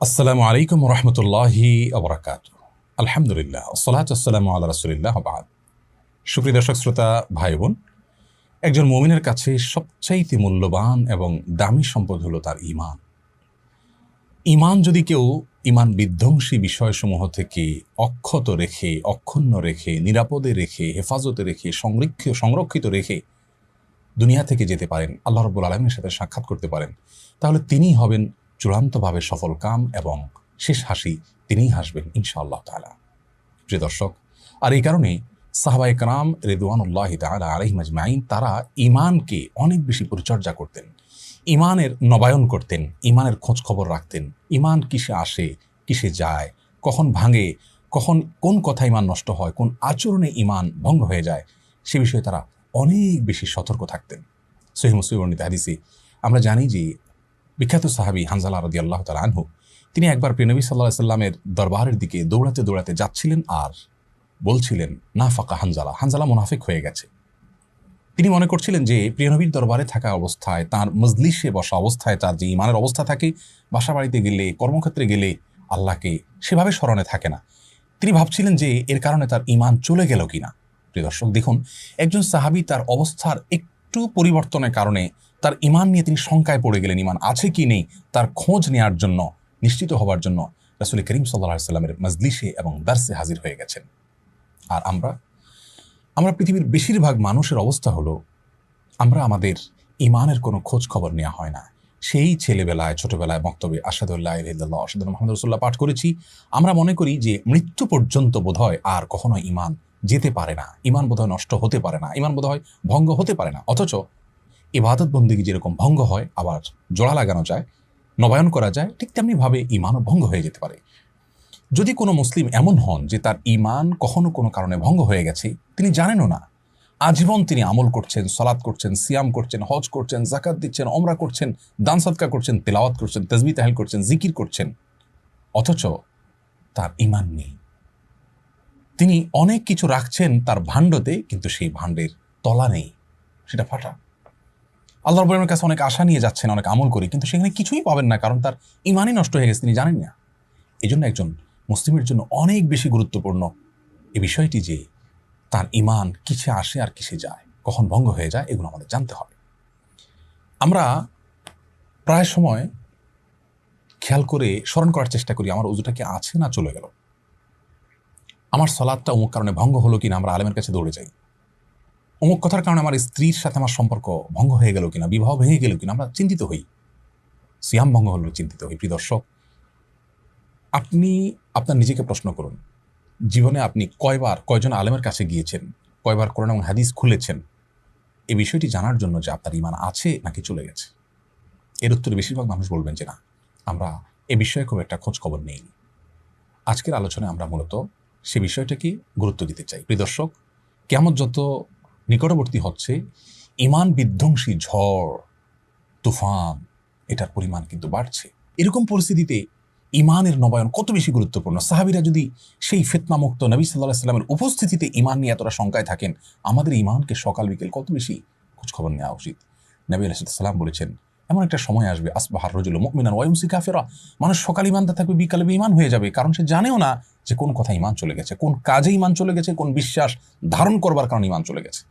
আসসালামু আলাইকুম রহমতুল্লাহি আবরাকাত আলহামদুলিল্লাহ সালাত আসসালামু আল্লাহ রসুলিল্লাহ বাদ। সুপ্রিয় দর্শক, শ্রোতা ভাই বোন একজন মমিনের কাছে সবচাইতে মূল্যবান এবং দামি সম্পদ হলো তার ইমান ইমান যদি কেউ ইমান বিধ্বংসী বিষয়সমূহ থেকে অক্ষত রেখে, অক্ষুণ্ণ রেখে, নিরাপদে রেখে, হেফাজতে রেখে সংরক্ষিত সংরক্ষিত রেখে দুনিয়া থেকে যেতে পারেন, আল্লাহ রব্বুল আলমীর সাথে সাক্ষাৎ করতে পারেন, তাহলে তিনি হবেন চূড়ান্তভাবে সফল কাম এবং শেষ হাসি তিনিই হাসবেন, ইনশাআল্লাহ তালা প্রিয় দর্শক, আর এই কারণে সাহাবাই কালাম রেদুয়ানুল্লাহ তালা আলহিম আজমাইন, তারা ইমানকে অনেক বেশি পরিচর্যা করতেন। ইমানের নবায়ন করতেন ইমানের খোঁজ খবর রাখতেন। ইমান কিসে আসে, কিসে যায়, কখন ভাঙে, কখন কোন কথা ইমান নষ্ট হয়, কোন আচরণে ইমান ভঙ্গ হয়ে যায়, সে বিষয়ে তারা অনেক বেশি সতর্ক থাকতেন। সহি মুসলিম হাদিসে আমরা জানি যে বিখ্যাত সাহাবি হানজালা রদি আল্লাহ তালা আনহু, তিনি একবার প্রিয়নবী সাল্লাহ সাল্লামের দরবারের দিকে দৌড়াতে দৌড়াতে যাচ্ছিলেন আর বলছিলেন না ফাঁকা হানজালা হানজালা মুনাফিক হয়ে গেছে। তিনি মনে করছিলেন যে প্রিয়নবীর দরবারে থাকা অবস্থায়, তার মজলিসে বসা অবস্থায়, তার যে ইমানের অবস্থা থাকে বাসা বাড়িতে গেলে, কর্মক্ষেত্রে গেলে, আল্লাহকে সেভাবে স্মরণে থাকে না। তিনি ভাবছিলেন যে, এর কারণে তার ইমান চলে গেল কিনা। প্রিয় দর্শক, দেখুন, একজন সাহাবি তার অবস্থার একটু পরিবর্তনের কারণে তার ইমান নিয়ে তিনি শঙ্কায় পড়ে গেলেন, ইমান আছে কি নেই, তার খোঁজ নেওয়ার জন্য, নিশ্চিত হওয়ার জন্য রাসুল করিম সাল্লাহ সাল্লামের মজলিসে এবং দার্সে হাজির হয়ে গেছেন। আর আমরা আমরা পৃথিবীর বেশিরভাগ মানুষের অবস্থা হলো, আমরা আমাদের ইমানের কোনো খোঁজ খবর নেওয়া হয় না। সেই ছেলেবেলায়, ছোটোবেলায় বক্তব্যে আসাদুল্লাহ ইল্লাহ আসাদ মোহাম্মদ রসুল্লাহ পাঠ করেছি। আমরা মনে করি যে মৃত্যু পর্যন্ত বোধহয় আর কখনো ইমান যেতে পারে না। ইমান বোধহয় নষ্ট হতে পারে না। ইমান বোধহয় ভঙ্গ হতে পারে না। অথচ ইবাদত বন্দিগি যেরকম ভঙ্গ হয়, আবার জোড়া লাগানো যায়, নবায়ন করা যায়, ঠিক তেমনিভাবে ইমানও ভঙ্গ হয়ে যেতে পারে। যদি কোনো মুসলিম এমন হন যে তার ইমান কখনো কোনো কারণে ভঙ্গ হয়ে গেছে, তিনি জানেনও না। আজীবন তিনি আমল করছেন সলাদ করছেন, সিয়াম করছেন, হজ করছেন জাকাত দিচ্ছেন অমরা করছেন, দান সৎকা করছেন, তেলাওয়াত করছেন তসবি তাহেল করছেন, জিকির করছেন। অথচ তার ইমান নেই। তিনি অনেক কিছু রাখছেন তার ভাণ্ডতে, কিন্তু সেই ভাণ্ডের তলা নেই। সেটা ফাটা। আল্লাহ রবের কাছে অনেক আশা নিয়ে যাচ্ছেন, অনেক আমল করি, কিন্তু সেখানে কিছুই পাবেন না, কারণ তার ইমানই নষ্ট হয়ে গেছে, তিনি জানেন না। এই জন্য একজন মুসলিমের জন্য অনেক বেশি গুরুত্বপূর্ণ এই বিষয়টি যে তার ইমান কিসে আসে আর কিসে যায়, কখন ভঙ্গ হয়ে যায়, এগুলো আমাদের জানতে হবে। আমরা প্রায় সময় খেয়াল করে স্মরণ করার চেষ্টা করি, আমার উজুটা কি আছে না চলে গেল? আমার সলাদটা অমুক কারণে ভঙ্গ হলো কিনা, আমরা আলেমের কাছে দৌড়ে যাই। অমুক কথার কারণে আমার স্ত্রীর সাথে আমার সম্পর্ক ভঙ্গ হয়ে গেল কিনা, বিবাহ ভেঙে গেল কিনা, আমরা চিন্তিত হই। সিয়াম ভঙ্গ হলো চিন্তিত হই, প্রিয় দর্শক। আপনি, আপনার নিজেকে প্রশ্ন করুন। জীবনে আপনি কয়বার, কয়জন আলেমের কাছে গিয়েছেন? কয়বার কোরআন এবং হাদিস খুলেছেন? এই বিষয়টি জানার জন্য যে আপনার ইমান আছে নাকি চলে গেছে? এর উত্তরে বেশিরভাগ মানুষ বলবেন যে না, আমরা এ বিষয়ে খুব একটা খোঁজ খবর নেই। আজকের আলোচনায় আমরা মূলত সে বিষয়টাকে গুরুত্ব দিতে চাই। প্রিয় দর্শক কেমন যত নিকটবর্তী হচ্ছে ইমান বিধ্বংসী ঝড়, তুফান, এটার পরিমাণ কিন্তু বাড়ছে। এরকম পরিস্থিতিতে ইমানের নবায়ন কত বেশি গুরুত্বপূর্ণ? সাহাবিরা যদি সেই ফেতনামুক্ত নবী সাল্লাহ সাল্লামের উপস্থিতিতে ইমান নিয়ে এতটা শঙ্কায় থাকেন, আমাদের ইমানকে সকাল বিকেল কত বেশি খোঁজখবর নেওয়া উচিত? নবী আলাইসাল্লাম বলেছেন, এমন একটা সময় আসবে, আসবাহার রজুল মুকমিনান ওয়াইমসি কাফেরা। মানুষ সকাল ইমানটা থাকবে, বিকালে ইমান হয়ে যাবে, কারণ সে জানেও না যে কোন কথা ইমান চলে গেছে, কোন কাজে ইমান চলে গেছে, কোন বিশ্বাস ধারণ করবার কারণে ইমান চলে গেছে।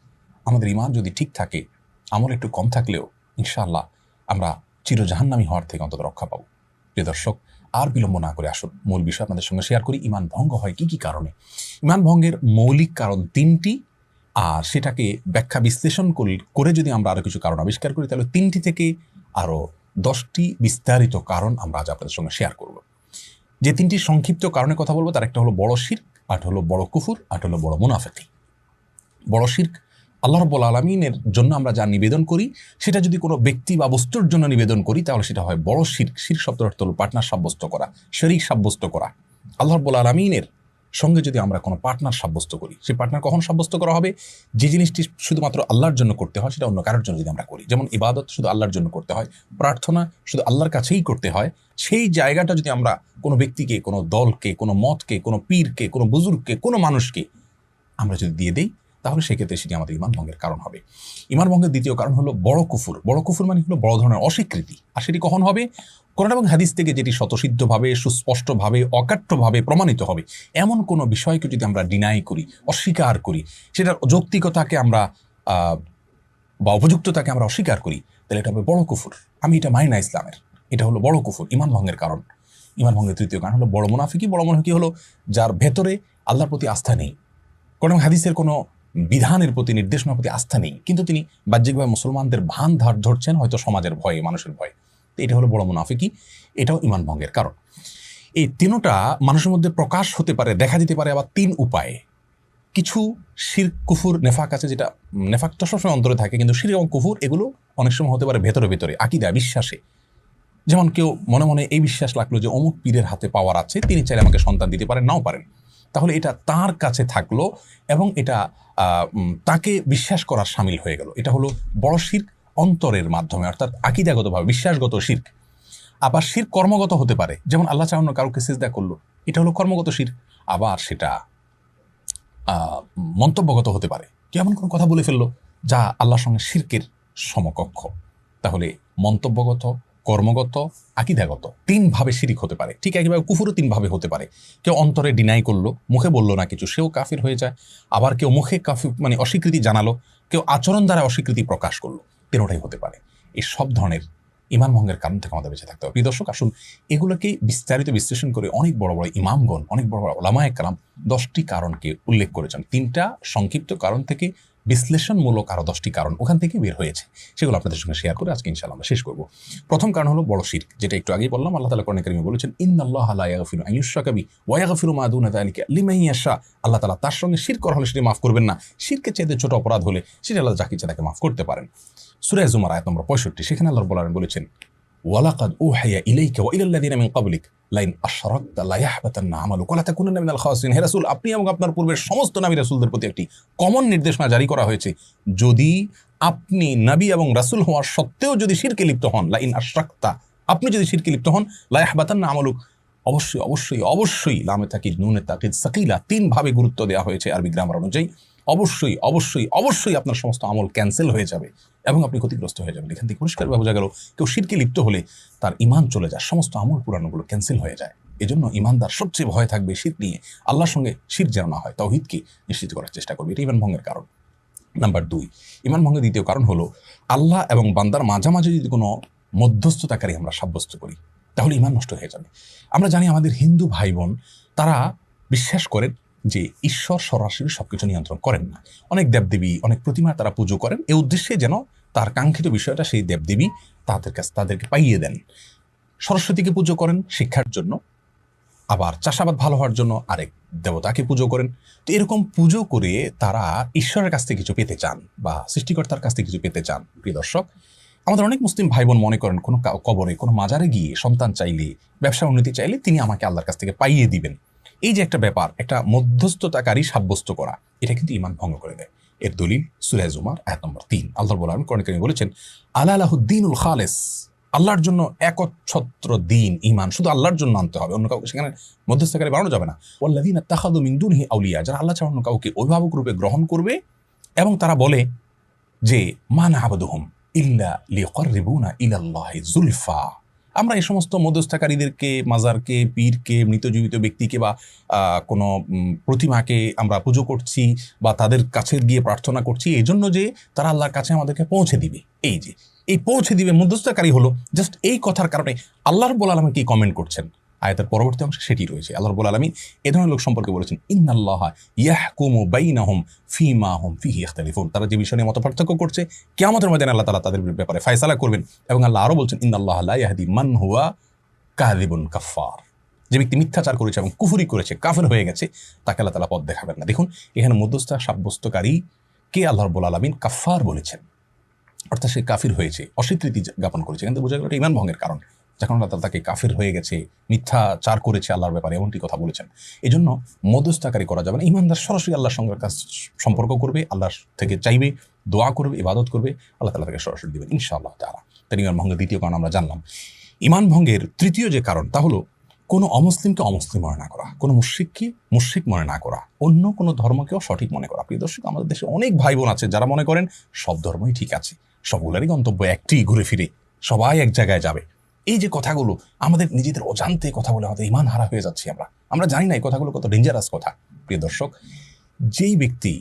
আমাদের ইমান যদি ঠিক থাকে, আমল একটু কম থাকলেও ইনশাআল্লাহ আমরা চিরজাহান্নামী হওয়ার থেকে অন্তত রক্ষা পাবো। প্রিয় দর্শক, আর বিলম্ব না করে আসুন। মূল বিষয় আপনাদের সঙ্গে শেয়ার করি ইমান ভঙ্গ হয় কি কি কারণে? ইমান ভঙ্গের মৌলিক কারণ তিনটি, আর সেটাকে ব্যাখ্যা বিশ্লেষণ করে যদি আমরা আরও কিছু কারণ আবিষ্কার করি, তাহলে তিনটি থেকে আরও দশটি বিস্তারিত কারণ আমরা আজ আপনাদের সঙ্গে শেয়ার করব। যে তিনটি সংক্ষিপ্ত কারণে কথা বলব, তার একটা হলো বড় শির্ক আট হলো বড় কুফুর আট হলো বড় মুনাফেকি। বড় শির্ক আল্লাহ রব্বুল আলমিনের জন্য আমরা যা নিবেদন করি, সেটা যদি কোনো ব্যক্তি বা বস্তুর জন্য নিবেদন করি, তাহলে সেটা হয় বড় শির শির শব্দ অর্থ হল পার্টনার সাব্যস্ত করা, শরিক সাব্যস্ত করা। আল্লাহ রব্বুল আলমিনের সঙ্গে যদি আমরা কোনো পার্টনার সাব্যস্ত করি, সেই পার্টনার কখন সাব্যস্ত করা হবে? যে জিনিসটি শুধুমাত্র আল্লাহর জন্য করতে হয়, সেটা অন্য কারোর জন্য যদি আমরা করি। যেমন ইবাদত শুধু আল্লাহর জন্য করতে হয়, প্রার্থনা শুধু আল্লাহর কাছেই করতে হয়, সেই জায়গাটা যদি আমরা কোনো ব্যক্তিকে, কোনো দলকে, কোনো মতকে, কোনো পীরকে, কোনো বুজুর্গকে, কোনো মানুষকে আমরা যদি দিয়ে দেই তাহলে সেক্ষেত্রে সেটি আমাদের ইমান ভঙ্গের কারণ হবে। ইমান ভঙ্গের দ্বিতীয় কারণ হলো বড় কুফুর। বড় কুফুর মানে হলো বড় ধরনের অস্বীকৃতি। আর সেটি কখন হবে? কোরআন এবং হাদিস থেকে যেটি স্বতঃসিদ্ধভাবে, সুস্পষ্টভাবে, অকাট্যভাবে প্রমাণিত হবে। এমন কোনো বিষয়কে যদি আমরা ডিনাই করি, অস্বীকার করি, সেটার যৌক্তিকতাকে আমরা বা উপযুক্ততাকে আমরা অস্বীকার করি, তাহলে এটা হবে বড় কুফুর। আমি এটা মানি না ইসলামের। এটা হলো বড় কুফুর, ইমান ভঙ্গের কারণ। ইমান ভঙ্গের তৃতীয় কারণ হলো বড় মুনাফিকি বড় মুনাফিকি হলো যার ভেতরে আল্লাহর প্রতি আস্থা নেই। কোনো হাদিসের কোনো বিধানের প্রতি নির্দেশনার প্রতি আস্থা নেই। কিন্তু তিনি বাহ্যিকভাবে মুসলমানদের ভান ধার ধরছেন, হয়তো সমাজের ভয়ে, মানুষের ভয়ে। তো এটা হলো বড় মুনাফিকি, এটাও ইমান ভঙ্গের কারণ। এই তিনোটা মানুষের মধ্যে প্রকাশ হতে পারে, দেখা দিতে পারে আবার তিন উপায়ে। কিছু শির, কুফুর, নেফাক আছে যেটা নেফাক তো সবসময় অন্তরে থাকে, কিন্তু শির এবং কুফুর এগুলো অনেক সময় হতে পারে ভেতরে ভেতরে, আকিদা, বিশ্বাসে। যেমন কেউ মনে মনে এই বিশ্বাস লাগল যে অমুক পীরের হাতে পাওয়ার আছে, তিনি চাইলে আমাকে সন্তান দিতে পারেন, নাও পারেন। তাহলে এটা তার কাছে থাকল এবং এটা তাকে বিশ্বাস করার সামিল হয়ে গেল। এটা হলো বড় শির অন্তরের মাধ্যমে, অর্থাৎ আকিদাগতভাবে, বিশ্বাসগত শির আবার শির কর্মগত হতে পারে, যেমন আল্লাহ চাহন কাউকে সিজদা করল, এটা হলো কর্মগত শির আবার সেটা মন্তব্যগত হতে পারে। কেউ এমন কোনো কথা বলে ফেলল যা আল্লাহর সঙ্গে শিরকের সমকক্ষ। তাহলে মন্তব্যগত কর্মগত, আকিদাগত। তিনভাবে শিরিক হতে পারে। ঠিক একইভাবে কুফুরও তিনভাবে হতে পারে। কেউ অন্তরে ডিনাই করল, মুখে বলল না কিছু, সেও কাফির হয়ে যায়। আবার কেউ মুখে কাফি মানে অস্বীকৃতি জানালো, কেউ আচরণ দ্বারা অস্বীকৃতি প্রকাশ করল, তেরোটাই হতে পারে। এই সব ধরনের ইমান ভঙ্গের কারণ থেকে আমাদের বেঁচে থাকতে হবে। প্রিয় দর্শক, আসুন এগুলোকে বিস্তারিত বিশ্লেষণ করে অনেক বড় বড় ইমামগণ, অনেক বড় বড় ওলামায় কালাম দশটি কারণকে উল্লেখ করেছেন। তিনটা সংক্ষিপ্ত কারণ থেকে বিশ্লেষণমূলক আরও দশটি কারণ ওখান থেকে বের হয়েছে। সেগুলো আপনাদের সঙ্গে শেয়ার করে আজকে ইনশাআল্লাহ আমরা শেষ করব। প্রথম কারণ হলো বড় শির যেটা একটু আগেই বললাম, আল্লাহ তালা কোরআন বলেছেন, ইন্নাল্লাহ লা ইয়াগফিরু আন ইউশরাকা বি ওয়া ইয়াগফিরু মা দুনা যালিকা লিমান ইয়াশা। আল্লাহ তালা তার সঙ্গে শির করা হলে সেটি মাফ করবেন না। শিরকে চাইতে ছোট অপরাধ হলে সেটা আল্লাহ যাকে ইচ্ছা তাকে মাফ করতে পারেন। সূরা জুমার আয়াত নম্বর 65 সেখানে আল্লাহ বলেন বলেছেন ওয়ালাকাদ উহাইয়া ইলাইকা ওয়া লাযিনা মিন ক্বাবলিক লাইন আশরাকতা ইয়াহবাতান্না আমালুকা ওয়া লা তাকুনান্না মিনাল খাসিরিন হে রাসূল, আপনি এবং আপনার পূর্বের সমস্ত নবী রাসূলদের প্রতি একটি কমন নির্দেশনা জারি করা হয়েছে। যদি আপনি নবী এবং রাসূল হওয়ার সত্ত্বেও যদি শিরকে লিপ্ত হন, লাইন আশরাকতা, আপনি যদি শিরকে লিপ্ত হন লা ইয়াহবাতান্না আমালুক। অবশ্যই অবশ্যই অবশ্যই লামে তাকিদ, নুনে তাকিদ, সাকিলা তিন ভাবে গুরুত্ব দেওয়া হয়েছে আরবি গ্রামার অনুযায়ী। অবশ্যই অবশ্যই অবশ্যই আপনার সমস্ত আমল ক্যান্সেল হয়ে যাবে এবং আপনি ক্ষতিগ্রস্ত হয়ে যাবেন। এখান থেকে পরিষ্কারভাবে বোঝা গেল, কেউ শিরকে লিপ্ত হলে তার ইমান চলে যায়, সমস্ত আমল পুরানোগুলো ক্যান্সেল হয়ে যায়। এজন্য ইমানদার সবচেয়ে ভয় থাকবে শীত নিয়ে, আল্লাহর সঙ্গে শীত যেন না হয়, তৌহিদকে নিশ্চিত করার চেষ্টা করবে। এটা ইমান ভঙ্গের কারণ। নাম্বার দুই ইমান ভঙ্গের দ্বিতীয় কারণ হলো, আল্লাহ এবং বান্দার মাঝামাঝি যদি কোনো মধ্যস্থতাকারী আমরা সাব্যস্ত করি, তাহলে ইমান নষ্ট হয়ে যাবে। আমরা জানি আমাদের হিন্দু ভাই বোন তারা বিশ্বাস করেন যে ঈশ্বর সরাসরি সবকিছু নিয়ন্ত্রণ করেন না। অনেক দেবদেবী, অনেক প্রতিমা তারা পুজো করেন। এই উদ্দেশ্যে যেন তার কাঙ্ক্ষিত বিষয়টা সেই দেবদেবী তাদের কাছে, তাদেরকে পাইয়ে দেন। সরস্বতীকে পুজো করেন শিক্ষার জন্য, আবার চাষাবাদ ভালো হওয়ার জন্য আরেক দেবতাকে পুজো করেন। তো এরকম পুজো করে তারা ঈশ্বরের কাছ থেকে কিছু পেতে চান বা সৃষ্টিকর্তার কাছ থেকে কিছু পেতে চান, প্রিয় দর্শক। আমাদের অনেক মুসলিম ভাই বোন মনে করেন, কোনো কবরে, কোনো মাজারে গিয়ে সন্তান চাইলে, ব্যবসা উন্নতি চাইলে তিনি আমাকে আল্লাহর কাছ থেকে পাইয়ে দিবেন। এই যে একটা ব্যাপার, একটা মধ্যস্থতাকারী সাব্যস্ত করা, এটা কিন্তু ইমান ভঙ্গ করে দেয়। এর দলিল সুরাজ উমার এক নম্বর তিন। আল্লাহ বলেন কোরআন কারিমে বলেছেন আল্লাহ আলাহুদ্দিনুল খালেস, আল্লাহর জন্য একচ্ছত্র দিন ইমান শুধু আল্লাহর জন্য আনতে হবে, অন্য কাউকে সেখানে মধ্যস্থকারী বানানো যাবে না। ওয়াল্লাদিন তাহাদু মিন দুনহি আউলিয়া, যারা আল্লাহ ছাড়া অন্য কাউকে অভিভাবক রূপে গ্রহণ করবে এবং তারা বলে যে, মান আবাদুহুম ইল্লা লিকর্রিবুনা ইলাল্লাহি জুলফা। আমরা এই সমস্ত মধ্যস্থাকারীদেরকে, মাজারকে, পীরকে মৃত জীবিত ব্যক্তিকে বা কোনো প্রতিমাকে আমরা পুজো করছি বা তাদের কাছে গিয়ে প্রার্থনা করছি, এই জন্য যে তারা আল্লাহর কাছে আমাদেরকে পৌঁছে দিবে। এই যে, এই পৌঁছে দিবে মধ্যস্থকারী হলো জাস্ট এই কথার কারণে আল্লাহর রব্বুল আলমী কি কমেন্ট করছেন? আয়াতের পরবর্তী অংশে সেটি রয়েছে। আল্লাহ বল আলমী এ ধরনের লোক সম্পর্কে বলেছেন, ইন্নাল্লাহ ইয়াহকুমু বাইনাহুম ফিমা হুম ফিহি ইখতালিফুন। তারা যে বিষয় নিয়ে মত পার্থক্য করছে, কিয়ামতের ময়দানে আল্লাহ তালা তাদের ব্যাপারে ফায়সালা করবেন এবং আল্লাহ আরও বলছেন, ইন্নাল্লাহ আল্লাহ ইয়াহদি মান হুয়া কাযিবুন কাফফার। যে ব্যক্তি মিথ্যাচার করেছে এবং কুফুরি করেছে, কাফের হয়ে গেছে, তাকে আল্লাহ তালা পথ দেখাবেন না। দেখুন, এখানে মধ্যস্থা সাব্যস্তকারী কে আল্লাহর বল আলমিন? কাফার বলেছেন। অর্থাৎ সে কাফির হয়েছে, অস্বীকৃতি জ্ঞাপন করেছে। কিন্তু বোঝা গেল এটা ইমান ভঙ্গের কারণ। যখন আল্লাহ তাআলা তাকে কাফির হয়ে গেছে, মিথ্যাচার করেছে আল্লাহর ব্যাপারে, এমনটি কথা বলেছেন। এই জন্য মধ্যস্থাকারী করা যাবে না। ইমানদার সরাসরি আল্লাহর সঙ্গে কাজ, সম্পর্ক করবে, আল্লাহর থেকে চাইবে, দোয়া করবে, ইবাদত করবে, আল্লাহ তালা তাকে সরাসরি দেবেন, ইনশাআল্লাহ তারা তার ইমান ভঙ্গের দ্বিতীয় কারণ আমরা জানলাম। ইমান ভঙ্গের তৃতীয় যে কারণ, তা হলো কোনো অমুসলিমকে অমুসলিম মনে না করা, কোনো মুশ্রিককে মুশ্রিক মনে না করা, অন্য কোনো ধর্মকেও সঠিক মনে করা। প্রিয় দর্শক, আমাদের দেশে অনেক ভাই বোন আছে যারা মনে করেন সব ধর্মই ঠিক আছে, সবগুলোরই গন্তব্য একটি, ঘুরে ফিরে, সবাই এক জায়গায় যাবে। এই যে কথাগুলো, আমাদের নিজেদের অজান্তে কথা বলে আমাদের ইমান হারা হয়ে যাচ্ছি আমরা। আমরা জানি না এই কথাগুলো কত ডেঞ্জারাস কথা। প্রিয় দর্শক, যেই ব্যক্তি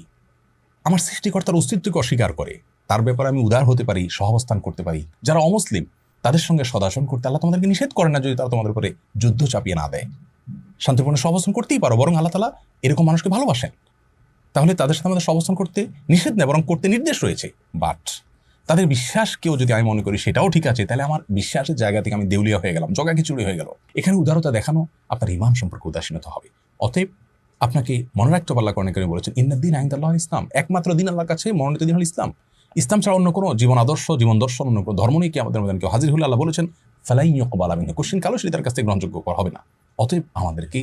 আমার সৃষ্টিকর্তার অস্তিত্বকে অস্বীকার করে, তার ব্যাপারে আমি উদার হতে পারি, সহাবস্থান করতে পারি। যারা অমুসলিম, তাদের সঙ্গে সদাসন করতে আল্লাহ তোমাদেরকে নিষেধ করে না যদি তারা তোমাদের উপরে যুদ্ধ চাপিয়ে না দেয়। শান্তিপূর্ণ সহাবস্থান করতেই পারো, বরং আল্লাহ তালা এরকম মানুষকে ভালোবাসেন। তাহলে তাদের সাথে আমাদের সহাবস্থান করতে নিষেধ নেই, বরং করতে নির্দেশ রয়েছে। বাট তাদের বিশ্বাস কেউ যদি আমি মনে করি সেটাও ঠিক আছে, তাহলে আমার বিশ্বাসের জায়গা থেকে আমি দেউলিয়া হয়ে গেলাম জগা খিচুড়ি হয়ে গেল। এখানে উদারতা দেখানো আপনার ইমান সম্পর্কে উদাসীনতা হবে। অতএব আপনাকে মনে রাখতে পারলা করেন করে বলেছেন ইন্দিন আইন্দাল্লাহ ইসলাম। একমাত্র দিন আল্লাহর কাছে মনোনীত দিন হল ইসলাম। ইসলাম ছাড়া অন্য কোনো জীবন আদর্শ, জীবন দর্শন, অন্য কোনো ধর্ম নেই কি আমাদের মধ্যে কেউ হাজির হলে আল্লাহ বলেছেন, ফেলাই কবাল আমিন কোশ্চিন কালো সেটি তার কাছ থেকে গ্রহণযোগ্য করা হবে না। অতএব আমাদেরকে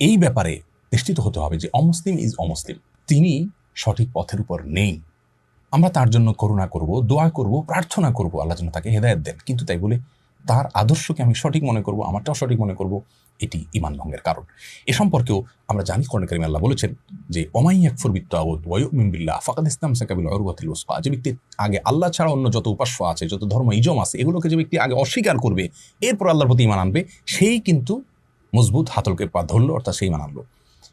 এই ব্যাপারে নিশ্চিত হতে হবে যে অমুসলিম ইজ অমুসলিম। তিনি সঠিক পথের উপর নেই। আমরা তার জন্য করুণা করব, দোয়া করব, প্রার্থনা করব, আল্লাহ যেন তাকে হেদায়ত দেন। কিন্তু তাই বলে তার আদর্শকে আমি সঠিক মনে করব, আমারটাও সঠিক মনে করব, এটি ইমান ভঙ্গের কারণ। এ সম্পর্কেও আমরা জানি, কোরআন কারিম আল্লাহ বলেছেন যে, ওমাই আকফর বিত্তাউদ ওয়ুমিন বিল্লাহ, ফাকাদ ইসলাম সাকাবিল উরওয়াতিল উসফা যে ব্যক্তি আগে আল্লাহ ছাড়া অন্য যত উপাস্য আছে, যত ধর্ম, ইজম আছে, এগুলোকে যে ব্যক্তি আগে অস্বীকার করবে, এরপর আল্লাহর প্রতি ইমান আনবে, সেই কিন্তু মজবুত হাতলকে পা ধরলো, অর্থাৎ সেই ইমান আনলো।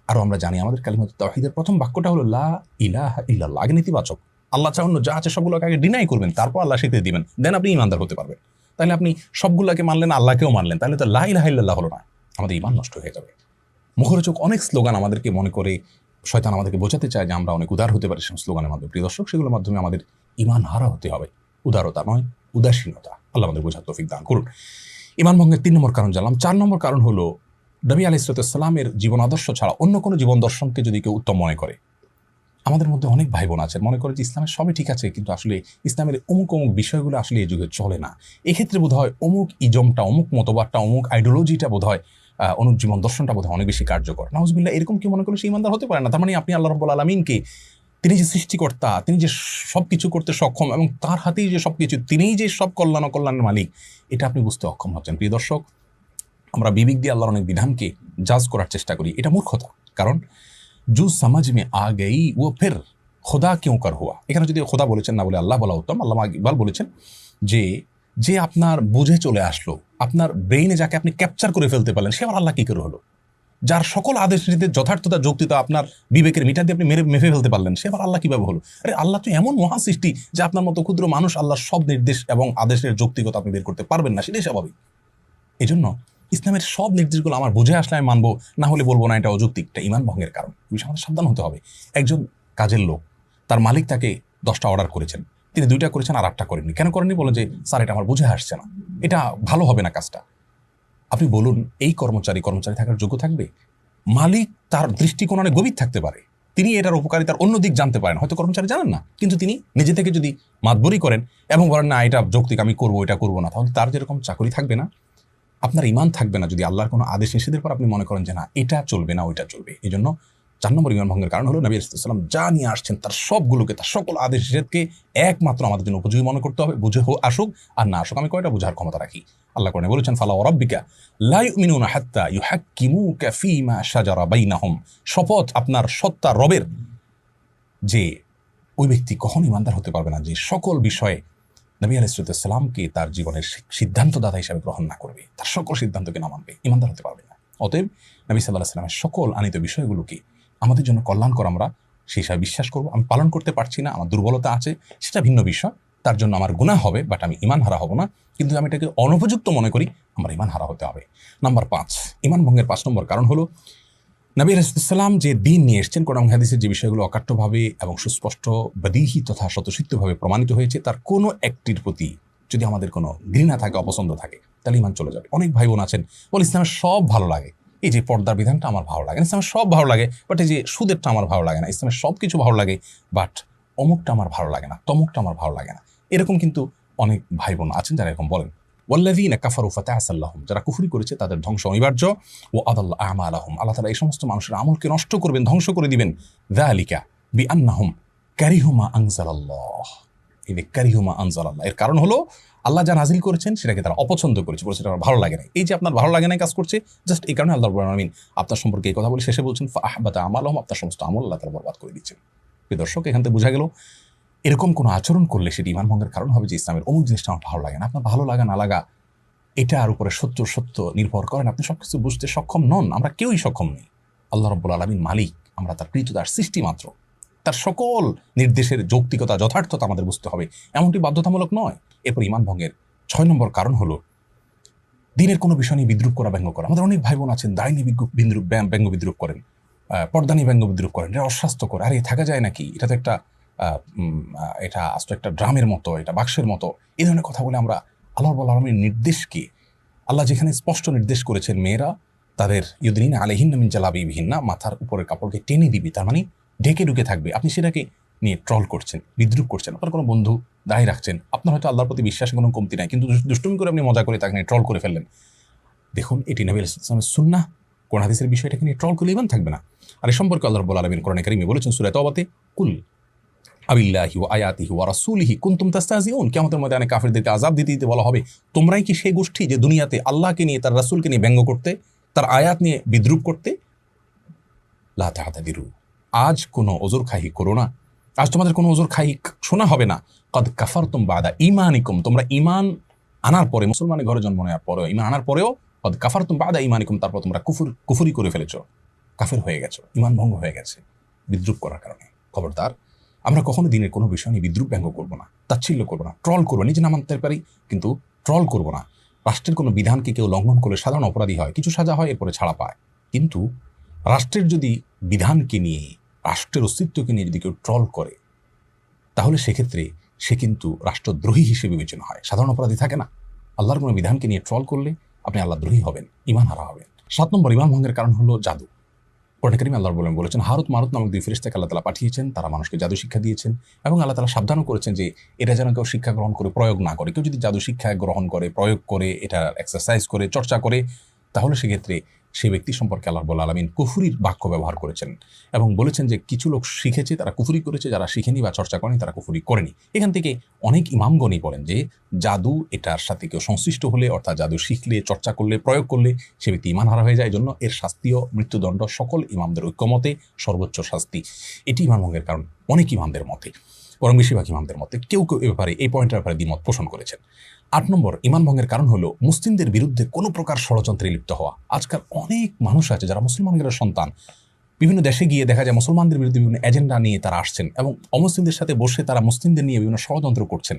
আরও আমরা জানি, আমাদের কালিমত তাহিদের প্রথম বাক্যটা হলো, লা ইলাহা ইল্লাল্লাহ আগে নেতিবাচক। আল্লাহ অন্য যা আছে সবগুলোকে আগে ডিনাই করবেন, তারপর আল্লাহ স্বীকৃতি দিবেন। দেন আপনি ইমানদার হতে পারবেন। তাহলে আপনি সবগুলোকে মানলেন, আল্লাহকেও মানলেন, তাহলে তো লা ইলাহা ইল্লাল্লাহ হলো না। আমাদের ইমান নষ্ট হয়ে যাবে। মুখরোচক অনেক স্লোগান আমাদেরকে মনে করে শয়তান আমাদেরকে বোঝাতে চায় যে আমরা অনেক উদার হতে পারি সেই স্লোগানের মাধ্যমে। প্রিয় দর্শক, সেগুলোর মাধ্যমে আমাদের ইমান হারা হতে হবে। উদারতা নয়, উদাসীনতা। আল্লাহ আমাদের বোঝার তৌফিক দান করুন। ইমান ভঙ্গের তিন নম্বর কারণ জানলাম। চার নম্বর কারণ হলো, নবী আলাইসালামের জীবন আদর্শ ছাড়া অন্য কোনো জীবন দর্শনকে যদি কেউ উত্তম মনে করে আমাদের মধ্যে অনেক ভাই বোন আছেন। মনে করে যে ইসলামের সবই ঠিক আছে, কিন্তু আসলে ইসলামের অমুক অমুক বিষয়গুলো আসলে এই যুগে চলে না। এক্ষেত্রে বোধ হয় অমুক ইজমটা, অমুক মতবাদটা, অমুক আইডিওলজিটা বোধ হয় জীবন দর্শনটা বোধ হয় অনেক বেশি কার্যকর। নাউজবিল্লা এরকম কি মনে করলে সে ইমানদার হতে পারে না। তার মানে আপনি আল্লাহ রব্বুল আলমিনকে, তিনি যে সৃষ্টিকর্তা, তিনি যে সব কিছু করতে সক্ষম এবং তার হাতেই যে সব কিছু তিনিই যে সব কল্যাণ অকল্যাণের মালিক, এটা আপনি বুঝতে অক্ষম হচ্ছেন। প্রিয় দর্শক, আমরা বিবেক দিয়ে আল্লাহর অনেক বিধানকে জাজ করার চেষ্টা করি। এটা মূর্খতা। কারণ জু সমাজ মে আ গেই ও ফের খোদা কেউ কর হুয়া এখানে যদি খোদা বলেছেন না বলে আল্লাহ বলা উত্তম আল্লাহ ইকবাল বলেছেন যে যে আপনার বুঝে চলে আসলো আপনার ব্রেইনে যাকে আপনি ক্যাপচার করে ফেলতে পারলেন সে আবার আল্লাহ কি করে হলো যার সকল আদেশ নীতিতে যথার্থতা যৌক্তিকতা আপনার বিবেকের মিটার দিয়ে আপনি মেরে মেফে ফেলতে পারলেন সে আবার আল্লাহ কীভাবে হলো আরে আল্লাহ তো এমন মহা সৃষ্টি যে আপনার মতো ক্ষুদ্র মানুষ আল্লাহর সব নির্দেশ এবং আদেশের যৌক্তিকতা আপনি বের করতে পারবেন না সেটাই স্বাভাবিক এই জন্য ইসলামের সব নির্দেশগুলো আমার বুঝে আসলে আমি মানবো, না হলে বলব না, এটা অযৌক্তিক এটা ইমান ভঙ্গের কারণ। বিষয়ে আমাদের সাবধান হতে হবে। একজন কাজের লোক, তার মালিক তাকে দশটা অর্ডার করেছেন, তিনি দুইটা করেছেন আর আটটা করেননি। কেন করেননি? বলেন যে, স্যার, এটা আমার বুঝে আসছে না। এটা ভালো হবে না কাজটা। আপনি বলুন, এই কর্মচারী কর্মচারী থাকার যোগ্য থাকবে? মালিক তার দৃষ্টিকোণ অনেক গভীর থাকতে পারে। তিনি এটার উপকারিতার অন্য দিক জানতে পারেন। হয়তো কর্মচারী জানেন না, কিন্তু তিনি নিজে থেকে যদি মাতবরি করেন এবং বলেন, না, এটা যৌক্তিক, আমি করব, এটা করব না, তাহলে তার যেরকম চাকরি থাকবে না আপনার ইমান থাকবে না যদি আল্লাহর কোনো আদেশ নিষেধের পর আপনি মনে করেন যে না, এটা চলবে না, ওইটা চলবে। এই জন্য চার নম্বর ইমান ভঙ্গের কারণ হলো নবী সাল্লাম যা নিয়ে আসছেন, তার সবগুলোকে, তার সকল আদেশ নিষেধকে একমাত্র আমাদের জন্য উপযোগী মনে করতে হবে। বুঝে আসুক, আর না আসুক, আমি কয়টা বোঝার ক্ষমতা রাখি? আল্লাহ করে বলেছেন, ফালা ওরাব্বিকা লাই মিনুনা হাত্তা ইউ হাক্কিমু কাফিমা সাজারা বাইনাহুম। শপথ আপনার সত্তা রবের যে ওই ব্যক্তি কখন ইমানদার হতে পারবে না, যে সকল বিষয়ে নবী আলাইসালামকে তার জীবনের সিদ্ধান্তদাতা হিসাবে গ্রহণ না করবে। তার সকল সিদ্ধান্তকে না মানবে। ইমানদার হতে পারবে না। অতএব নবী সাল্লাহ সাল্লামের সকল আনিত বিষয়গুলোকে আমাদের জন্য কল্যাণকর আমরা সেই হিসাবে বিশ্বাস করব। আমি পালন করতে পারছি না, আমার দুর্বলতা আছে, সেটা ভিন্ন বিষয়। তার জন্য আমার গুণা হবে বাট আমি ইমান হারা হব না। কিন্তু আমি এটাকে অনুপযুক্ত মনে করি, আমার ইমান হারা হতে হবে। নাম্বার পাঁচ ইমান ভঙ্গের পাঁচ নম্বর কারণ হলো নবী আলাইসাল্লাম যে দিন নিয়ে এসছেন কোরআন হাদিসের যে বিষয়গুলো অকাট্যভাবে এবং সুস্পষ্ট বদিহি তথা স্বতঃসিদ্ধভাবে প্রমাণিত হয়েছে তার কোনো একটির প্রতি যদি আমাদের কোনো ঘৃণা থাকে অপছন্দ থাকে তাহলে ইমান চলে যাবে। অনেক ভাই বোন আছেন বল ইসলামের সব ভালো লাগে। এই যে পর্দার বিধানটা আমার ভালো লাগে না, ইসলামের সব ভালো লাগে বাট এই যে সুদেরটা আমার ভালো লাগে না ইসলামের সব কিছু ভালো লাগে বাট অমুকটা আমার ভালো লাগে না তমুকটা আমার ভালো লাগে না। এরকম কিন্তু অনেক ভাই বোন আছেন যারা এরকম বলেন। ওয়াল্লাযীনা কাফারু ফাতাসাল্লাহুম যারা কুফরি করেছে, তাদের ধ্বংস অনিবার্য। ও আদাল্লাহ আমালাহুম আল্লাহ তালা এই সমস্ত মানুষের আমলকে নষ্ট করবেন, ধ্বংস করে দিবেন। যালিকা বিআন্নাহুম কারিহুমা আনজালাল্লাহ এই যে কারিহুমা আনজালাল্লাহ এর কারণ হলো, আল্লাহ যা নাজিল করেছেন, সেটাকে তারা অপছন্দ করেছে। বলছে, এটা আমার ভালো লাগে না এই যে আপনার ভালো লাগে না কাজ করছে, জাস্ট এই কারণে আল্লাহ আলমিন আপনার সম্পর্কে এই কথা বলে শেষে বলছেন আহবাতা আমাল আপনার সমস্ত আমল আল্লাহ তারা বরবাদ করে দিচ্ছেন। দর্শক, এখান থেকে বোঝা গেল এরকম কোনো আচরণ করলে সেটি ইমান ভঙ্গের কারণ হবে যে ইসলামের অমুক জিনিসটা আমার ভালো লাগে না। আপনার ভালো লাগা না লাগা এটার উপরে সত্য সত্য নির্ভর করেন আপনি সব কিছু বুঝতে সক্ষম নন আমরা কেউই সক্ষম নেই। আল্লাহ রব্বুল আলমিন মালিক আমরা তার কৃতদার সৃষ্টি মাত্র। তার সকল নির্দেশের যৌক্তিকতা যথার্থতা আমাদের বুঝতে হবে। এমনটি বাধ্যতামূলক নয়। এরপর ইমান ভঙ্গের ছয় নম্বর কারণ হলো দিনের কোনো বিষয় নিয়ে বিদ্রুপ করা ব্যঙ্গ করা। আমাদের অনেক ভাই বোন আছেন দায় নিয়ে বিদ্রুপ ব্যঙ্গ বিদ্রুপ করেন আহ, পর্দা নিয়ে ব্যঙ্গ বিদ্রুপ করেন। এটা অস্বাস্থ্যকর। আরে থাকা যায় নাকি? এটা তো একটা এটা আস্ত একটা ড্রামের মতো, এটা বাক্সের মতো, এই ধরনের কথা বলে আমরা আল্লাহ আলমের নির্দেশকে আল্লাহ যেখানে স্পষ্ট নির্দেশ করেছেন মেয়েরা, তাদের ইউদিন আলহিন মিন জালাবি ভিন্না মাথার উপরের কাপড়কে টেনে দিবি, তার মানে ঢেকে ঢুকে থাকবে। আপনি সেটাকে নিয়ে ট্রল করছেন, বিদ্রুপ করছেন, আপনার কোনো বন্ধু দাঁড়িয়ে রাখছেন, আপনার হয়তো আল্লাহর প্রতি বিশ্বাসে কোনো কমতি নাই, কিন্তু দুষ্ট- দুষ্টুমি করে আপনি মজা করে তাকে নিয়ে ট্রল করে ফেললেন। দেখুন, এটি নবী ইসলামের সুন্না কোন হাদিসের বিষয়টাকে নিয়ে ট্রল করলে ইমান থাকবে না। আর এই সম্পর্কে আল্লাহ রব্বুল আলমিন কোরআন কারিমে বলেছেন সুরাত অবাতে কুল আবিল্লাহি ও আয়াতিহি ওয়া রাসূলিহি কুনতুম তাস্তাহজিউন। কিয়ামতের মধ্যে অনেক কাফিরদেরকে আযাব দিতে দিতে বলা হবে, তোমরাই কি সেই গোষ্ঠী যে দুনিয়াতে আল্লাহকে নিয়ে, তার রাসূলকে নিয়ে ব্যঙ্গ করতে, তার আয়াত নিয়ে বিদ্রুপ করতে? লা তাহাতাদিরু আজ কোনো ওজোর খাহি করো না। আজ তোমাদের কোনো ওজোর খাহি শোনা হবে না। কদ কাফারতুম বাদা ইমানিকুম তোমরা ইমান আনার পরে, মুসলমানের ঘরে জন্ম নেওয়ার পরেও ইমান আনার পরেও কদ কাফারতুম বাদা ইমানিকুম তারপর তোমরা কুফুর, কুফুরি করে ফেলেছো। কাফের হয়ে গেছো ইমান ভঙ্গ হয়ে গেছে, বিদ্রুপ করার কারণে। খবরদার আমরা কখনো দিনের কোনো বিষয় নিয়ে বিদ্রুপ ব্যঙ্গ করব না, তাচ্ছিল্য করব না ট্রল করব, নিজে না মানতে পারি, কিন্তু ট্রল করব না। রাষ্ট্রের কোনো বিধানকে কেউ লঙ্ঘন করলে সাধারণ অপরাধী হয়, কিছু সাজা হয়, এরপরে ছাড়া পায়। কিন্তু রাষ্ট্রের যদি বিধানকে নিয়ে, রাষ্ট্রের অস্তিত্বকে নিয়ে যদি কেউ ট্রল করে, তাহলে সেক্ষেত্রে সে কিন্তু রাষ্ট্রদ্রোহী হিসেবে বিবেচনা হয়। সাধারণ অপরাধী থাকে না। আল্লাহর কোনো বিধানকে নিয়ে ট্রল করলে আপনি আল্লাহদ্রোহী হবেন ইমান হারা হবেন। সাত নম্বর ইমান ভঙ্গের কারণ হলো জাদু। কোরআন করিম আল্লাহ বলেন, বলেছেন, হারুত মারুত নামক দুই ফেরিস্তাকে আল্লাহ তালা পাঠিয়েছেন, তারা মানুষকে জাদু শিক্ষা দিয়েছেন এবং আল্লাহ তালা সাবধানও করেছেন যে এটা যেন কেউ শিক্ষা গ্রহণ করে, প্রয়োগ না করে। কেউ যদি জাদু শিক্ষা গ্রহণ করে, প্রয়োগ করে, এটা এক্সারসাইজ করে, চর্চা করে, তাহলে সেক্ষেত্রে সেই ব্যক্তি সম্পর্কে আল্লাহ বল আলমিন কুফুরির বাক্য ব্যবহার করেছেন এবং বলেছেন যে কিছু লোক শিখেছে, তারা কুফুরি করেছে, যারা শিখেনি বা চর্চা করেনি, তারা কুফুরি করেনি। এখান থেকে অনেক ইমামগণই বলেন যে জাদু এটার সাথে কেউ সংশ্লিষ্ট হলে, অর্থাৎ জাদু শিখলে, চর্চা করলে, প্রয়োগ করলে সে ব্যক্তি ইমান হারা হয়ে যায়। জন্য এর শাস্তিও মৃত্যুদণ্ড সকল ইমামদের ঐক্যমতে সর্বোচ্চ শাস্তি। এটি ইমান ভঙ্গের কারণ, অনেক ইমামদের মতে। বরং বেশিরভাগ ইমামদের মতে কেউ কেউ এ ব্যাপারে, এই পয়েন্টের ব্যাপারে দ্বিমত পোষণ করেছেন। আট নম্বর ইমান ভঙ্গের কারণ হলো মুসলিমদের বিরুদ্ধে কোনো প্রকার ষড়যন্ত্রে লিপ্ত হওয়া। আজকাল অনেক মানুষ আছে যারা মুসলমানদের সন্তান। বিভিন্ন দেশে গিয়ে দেখা যায় মুসলমানদের বিরুদ্ধে বিভিন্ন এজেন্ডা নিয়ে তারা আসছেন এবং অমুসলিমদের সাথে বসে তারা মুসলিমদের নিয়ে বিভিন্ন ষড়যন্ত্র করছেন।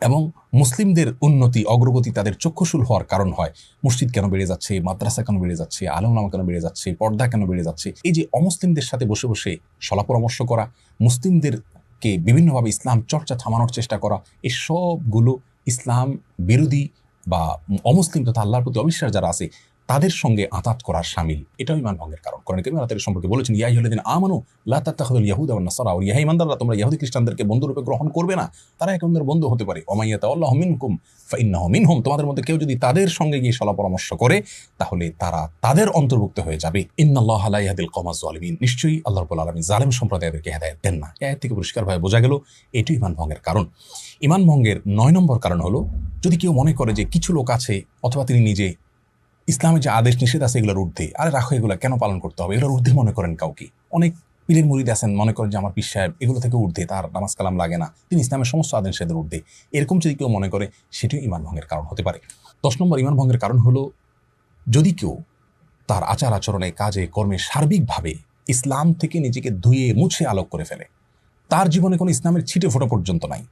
এবং মুসলিমদের উন্নতি, অগ্রগতি তাদের চক্ষুশূল হওয়ার কারণ হয়। মসজিদ কেন বেড়ে যাচ্ছে? মাদ্রাসা কেন বেড়ে যাচ্ছে? আলমনামা কেন বেড়ে যাচ্ছে? পর্দা কেন বেড়ে যাচ্ছে? এই যে অমুসলিমদের সাথে বসে বসে সলা পরামর্শ করা মুসলিমদেরকে বিভিন্নভাবে ইসলাম চর্চা থামানোর চেষ্টা করা এই সবগুলো ইসলাম বিরোধী বা অমুসলিম তথা আল্লাহর প্রতি অবিশ্বাস যারা আছে তাদের সঙ্গে আতাত করার সামিল। এটাও ইমান ভঙ্গের কারণ। কারিম আল্লাহ তাদের সম্পর্কে বলেছেন ইয়াই হলে দিন আমানু, লা তাত্তাখিদুল ইয়াহুদা ওয়ান নাসারা। ওয়া ইহা ইমানদাররা, তোমরা ইহুদি খ্রিস্টানদেরকে বন্ধুরূপে গ্রহণ করবে না। তারা এক অন্যের বন্ধু হতে পারে। ওমাইয়াতা আল্লাহ মিনকুম ফাইন্নাহু মিনহুম। তোমাদের মধ্যে কেউ যদি তাদের সঙ্গে গিয়ে সলা পরামর্শ করে, তাহলে তারা তাদের অন্তর্ভুক্ত হয়ে যাবে। ইন্নাল্লাহ ইয়াহদিল কওমাজ জালিমিন নিশ্চয়ই আল্লাহ রাব্বুল আলামিন জালেম সম্প্রদায়দেরকে হেদায়েত দেন না। এই থেকে পরিষ্কারভাবে বোঝা গেল এটি ইমান ভঙ্গের কারণ। ইমান ভঙ্গের নয় নম্বর কারণ হলো, যদি কেউ মনে করে যে কিছু লোক আছে, অথবা তিনি নিজে ইসলামের যে আদেশ নিষেধ আছে এগুলোর ঊর্ধ্বে, আরে রাখো এগুলো, কেন পালন করতে হবে? এগুলোর ঊর্ধ্বে মনে করেন কাউকে। অনেক পীরের মুরিদ আছেন, মনে করেন যে আমার পীর সাহেব এগুলো থেকে ঊর্ধ্বে, তার নামাজ কালাম লাগে না। তিনি ইসলামের সমস্ত আদেশ নিষেধের ঊর্ধ্বে। এরকম যদি কেউ মনে করে, সেটিও ইমান ভঙ্গের কারণ হতে পারে। দশ নম্বর ইমান ভঙ্গের কারণ হলো, যদি কেউ তার আচার আচরণে, কাজে, কর্মে সার্বিকভাবে ইসলাম থেকে নিজেকে ধুয়ে মুছে আলোক করে ফেলে, তার জীবনে কোনো ইসলামের ছিটে ফোটা পর্যন্ত নাই।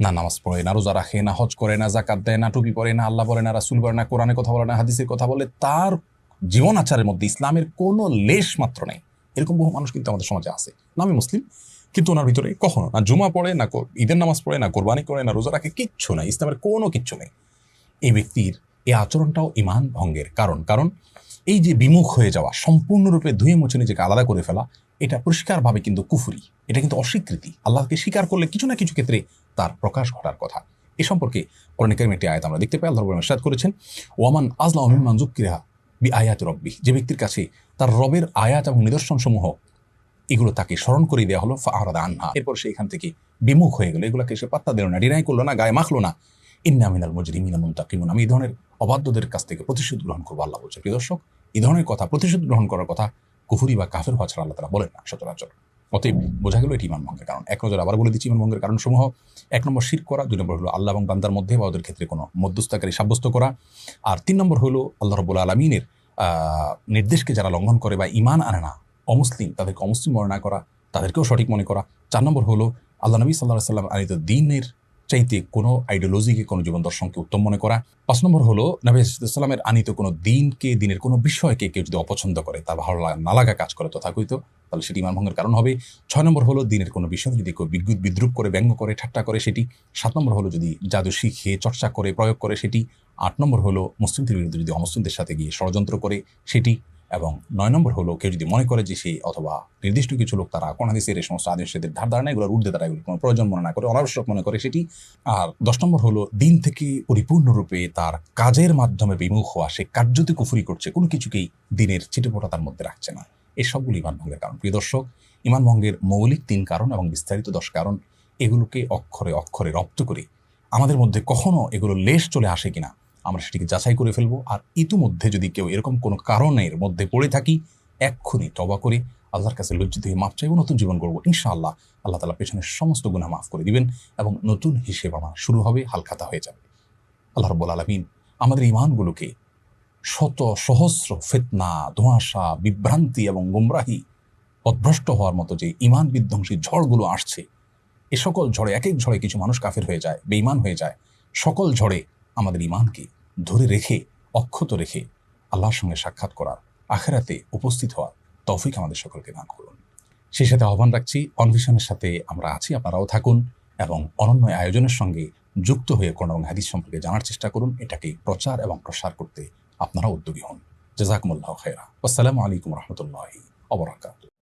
না নামাজ পড়ে, না রোজা রাখে, না হজ করে, না জাকাত দেয়, না টুপি পরে, না আল্লাহ বলে, না রাসুল বলে, না কোরআনে কথা বলে, না হাদিসের কথা বলে, তার জীবন আচারের মধ্যে ইসলামের কোনো লেশ মাত্র নেই। এরকম বহু মানুষ কিন্তু আমাদের সমাজে আছে। নামে মুসলিম, কিন্তু ওনার ভিতরে কখনো না জুমা পড়ে, না ঈদের নামাজ পড়ে, না কোরবানি করে, না রোজা রাখে, কিচ্ছু নাই, ইসলামের কোনো কিচ্ছু নেই। এই ব্যক্তির, এই আচরণটাও ইমান ভঙ্গের কারণ। কারণ এই যে বিমুখ হয়ে যাওয়া, সম্পূর্ণরূপে ধুয়ে মুছে নিজেকে আলাদা করে ফেলা, এটা পরিষ্কারভাবে কিন্তু কুফুরি। এটা কিন্তু অস্বীকৃতি। আল্লাহকে স্বীকার করলে কিছু না কিছু ক্ষেত্রে তার প্রকাশ ঘটার কথা। এ সম্পর্কে কারিমের একটি আয়াত আমরা দেখতে পাই আল্লাহ ইরশাদ করেছেন, ওয়ামান আজলা মিম্মান যুক্কিরা বি আয়াত রব্বি যে ব্যক্তির কাছে তার রবের আয়াত এবং নিদর্শনসমূহ, এগুলো তাকে স্মরণ করে দেওয়া হলো ফাহারাদা আনহা। এরপর সে এখান থেকে বিমুখ হয়ে গেলো। এগুলোকে সে পাত্তা দিল না, ডিনাই করল না, গায়ে মাখলো না। ইন্না মিনাল মজরিমিনা মুন্তাকিমুন। আমি এই ধরনের অবাধ্যদের কাছ থেকে প্রতিশোধ গ্রহণ করব আল্লাহ বলছে প্রিয় দর্শক, এই ধরনের কথা, প্রতিশোধ গ্রহণ করার কথা কুফুরি বা কাফের হওয়া ছাড়া আল্লাহ তারা বলেন না সচরাচর। অতএব বোঝা গেল এটি ইমান ভঙ্গের কারণ। এক নজর আবার বলে দিচ্ছি ইমান ভঙ্গের কারণসমূহ। এক নম্বর, শির করা, দুই নম্বর হলো আল্লাহ এবং বান্দার মধ্যে বা ওদের ক্ষেত্রে কোনো মধ্যস্থকারী সাব্যস্ত করা। আর তিন নম্বর হলো আল্লাহ রবুল আলমিনের নির্দেশকে যারা লঙ্ঘন করে বা ইমান আনে না, অমুসলিম, তাদেরকে অমুসলিম মনে না করা, তাদেরকেও সঠিক মনে করা। চার নম্বর হলো আল্লাহ নবী সাল্লাহ সাল্লাম আনিত দিনের চাইতে কোনো আইডিওলজিকে কোনো জীবন দর্শনকে উত্তম মনে করা। পাঁচ নম্বর হলো, নবী আনিত কোনো দিনকে দিনের কোনো বিষয়কে কেউ যদি অপছন্দ করে, তা ভালো না লাগা কাজ করে তথাকথিত, তাহলে সেটি ইমান ভঙ্গের কারণ হবে। ছয় নম্বর হলো, দিনের কোনো বিষয় যদি কেউ বিদ্যুৎ, বিদ্রুপ করে, ব্যঙ্গ করে, ঠাট্টা করে, সেটি। সাত নম্বর হলো, যদি জাদু শিখে, চর্চা করে, প্রয়োগ করে, সেটি। আট নম্বর হলো, মুসলিমদের বিরুদ্ধে যদি অমুসলিমদের সাথে গিয়ে ষড়যন্ত্র করে, সেটি। এবং নয় নম্বর হলো, কেউ যদি মনে করে যে সে অথবা নির্দিষ্ট কিছু লোক তারা কোন হাদিসের এই সমস্ত আদেশের ধার ধারণা এগুলোর ঊর্ধ্বে তারা এগুলো কোনো প্রয়োজন মনে না করে, অনাবশ্যক মনে করে সেটি। আর দশ নম্বর হলো, দিন থেকে পরিপূর্ণরূপে তার কাজের মাধ্যমে বিমুখ হওয়া, সে কার্যতে কুফুরি করছে, কোনো কিছুকেই দিনের ছিটেফোঁটা তার মধ্যে রাখছে না। এই সবগুলো ইমান ভঙ্গের কারণ। প্রিয় দর্শক, ইমান ভঙ্গের মৌলিক তিন কারণ এবং বিস্তারিত দশ কারণ, এগুলোকে অক্ষরে অক্ষরে রপ্ত করে আমাদের মধ্যে কখনো এগুলো লেশ চলে আসে কিনা আমরা সেটিকে যাচাই করে ফেলব। আর ইতিমধ্যে যদি কেউ এরকম কোনো কারণের মধ্যে পড়ে থাকি, এক্ষুনি তবা করে আল্লাহর কাছে লজ্জিত হয়ে মাপ চাইব, নতুন জীবন করব ইনশাআল্লাহ আল্লাহ তালা পেছনের সমস্ত গুণা মাফ করে দিবেন এবং নতুন হিসেব আমার শুরু হবে, হালখাতা হয়ে যাবে। আল্লাহ রব্বুল আলমিন আমাদের ইমানগুলোকে শত সহস্র ফেতনা, ধোঁয়াশা, বিভ্রান্তি এবং গুমরাহি পদভ্রষ্ট হওয়ার মতো যে ইমান বিধ্বংসী ঝড়গুলো আসছে, এ সকল ঝড়ে এক এক ঝড়ে কিছু মানুষ কাফের হয়ে যায়, বেঈমান হয়ে যায়। সকল ঝড়ে আমাদের ইমানকে ধরে রেখে, অক্ষত রেখে আল্লাহর সঙ্গে সাক্ষাৎ করার আখেরাতে উপস্থিত হওয়ার তৌফিক আমাদের সকলকে দান করুন। সেই সাথে আহ্বান রাখছি অনভিশনের সাথে আমরা আছি, আপনারাও থাকুন এবং অনন্য আয়োজনের সঙ্গে যুক্ত হয়ে কোন এবং হাদিস সম্পর্কে জানার চেষ্টা করুন, এটাকে প্রচার এবং প্রসার করতে আপনারা উদ্যোগী হন। জাজাকুমুল্লাহ খেরা আসসালামু আলাইকুম রহমতুল্লাহ অবরাকাত